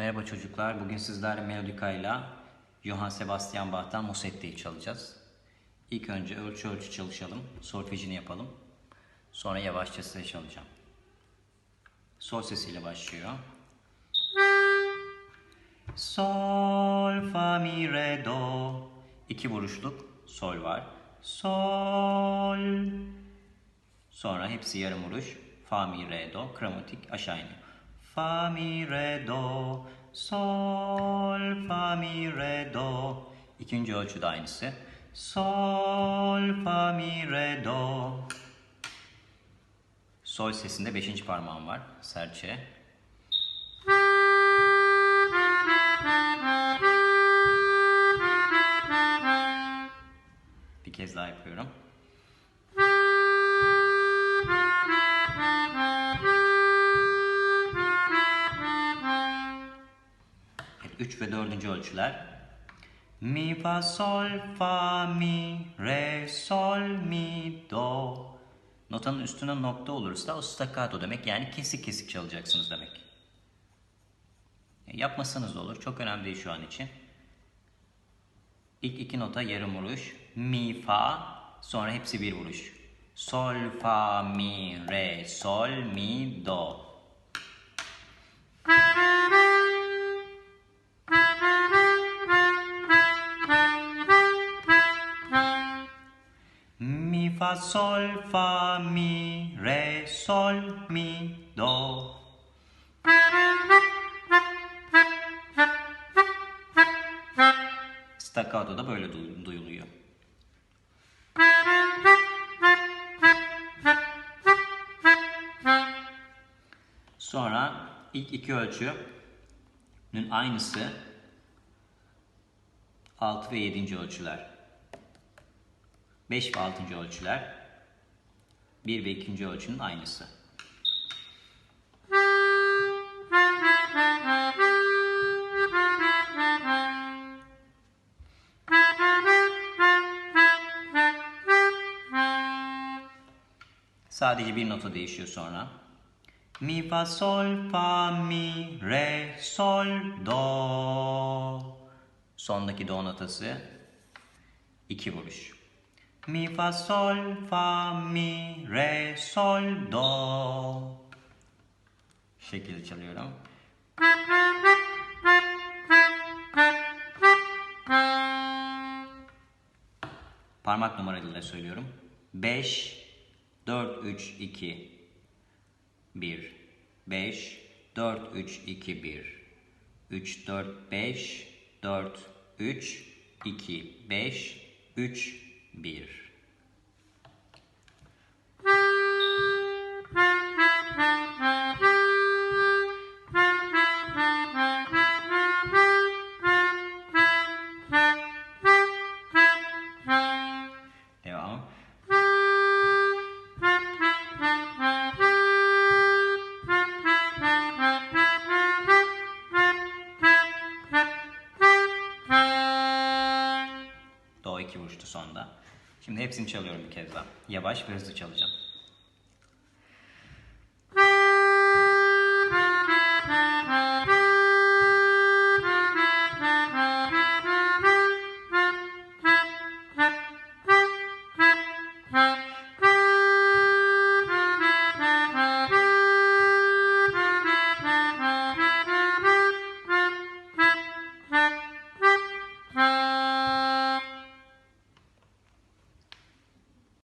Merhaba çocuklar. Bugün sizlerle Melodika ile Johann Sebastian Bach'tan Musette'yi çalacağız. İlk önce ölçü ölçü çalışalım. Solfejini yapalım. Sonra yavaşça size çalacağım. Sol sesiyle başlıyor. Sol, fa, mi, re, do. İki vuruşluk sol var. Sol. Sonra hepsi yarım vuruş. Fa, mi, re, do. Kromatik aşağı iniyor. Fa, mi, re, do. Sol, fa, mi, re, do. İkinci ölçü de aynısı. Sol, fa, mi, re, do. Sol sesinde beşinci parmağım var. Serçe. Bir kez daha yapıyorum. 3 ve 4. ölçüler. Mi, fa, sol, fa, mi, re, sol, mi, do. Notanın üstüne nokta olursa o staccato demek yani kesik kesik çalacaksınız demek. E, Yapmasanız da olur. Çok önemli değil şu an için. İlk iki nota yarım vuruş. Mi, fa, sonra hepsi bir vuruş. Sol, fa, mi, re, sol, mi, do. Fa, sol, fa, mi, re, sol, mi, do. Staccato da böyle duy- duyuluyor. Sonra ilk iki ölçünün aynısı 6 ve 7. ölçüler. 5 ve 6. ölçüler 1 ve 2. ölçünün aynısı. Sadece bir nota değişiyor sonra. Mi fa sol fa mi re sol do. Sondaki do notası iki vuruş. Mi fa sol fa mi re sol do. Şekilde çalıyorum. Parmak numaralarıyla söylüyorum. 5 4 3 2 1 5 4 3 2 1 3 4 5 4 3 2 5 3 1 Devam. Do iki vuruştu sonda. Şimdi hepsini çalıyorum bir kez daha. Yavaş ve hızlı çalacağım.